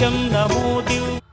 నమో వానరేశం నమో దివ్య